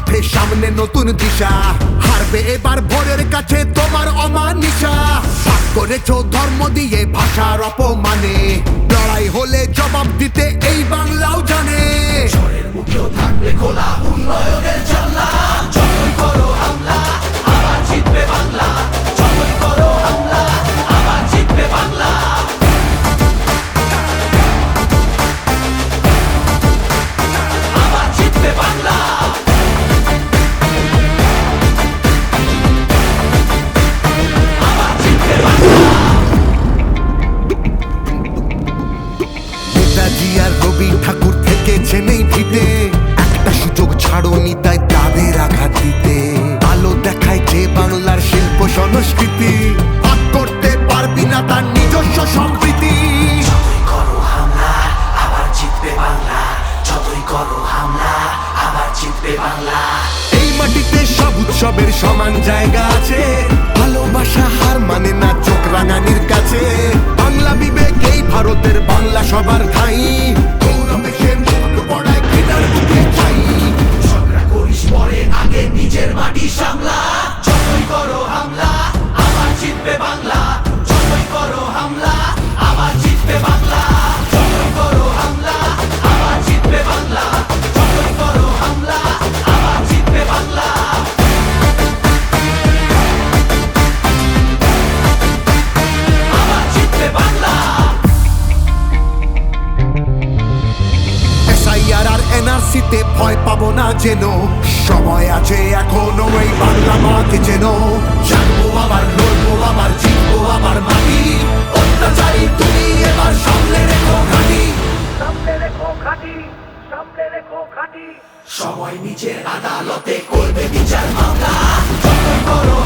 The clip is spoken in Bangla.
পথে সামনে নতুন দিশা। হারবে এবার ভোরের কাছে তোমার অমানিশা। ভাগ করেছ ধর্ম দিয়ে ভাষার অপমানে। লড়াই হলে জবাব দিতে এই বাংলাও জানে। নেতাজি বাংলা। এই মাটিতে সব উৎসবের সমান জায়গা আছে। ভালোবাসা হার মানে না চোখ রাঙানির কাছে। বাংলা বিবেক এই ভারতের বাংলা সবার ঠাই। আগে নিজের মাটি সামলা। যতই করো হামলা, আবার জিতবে বাংলা। এসআইআর আর এনআরসি তে ভয় পাবো না যেন। সময় আছে এখনও এই বাংলা মাকে যেন। জানব আবার লড়বো আবার জিতবো আবার মাটি। অত্যাচারী তুমি এবার সামলে রেখো ঘাটি সামনে রেখো খাটি সামনে রেখো খাটি। সময় নিজের আদালতে করবে বিচার মামলা। করো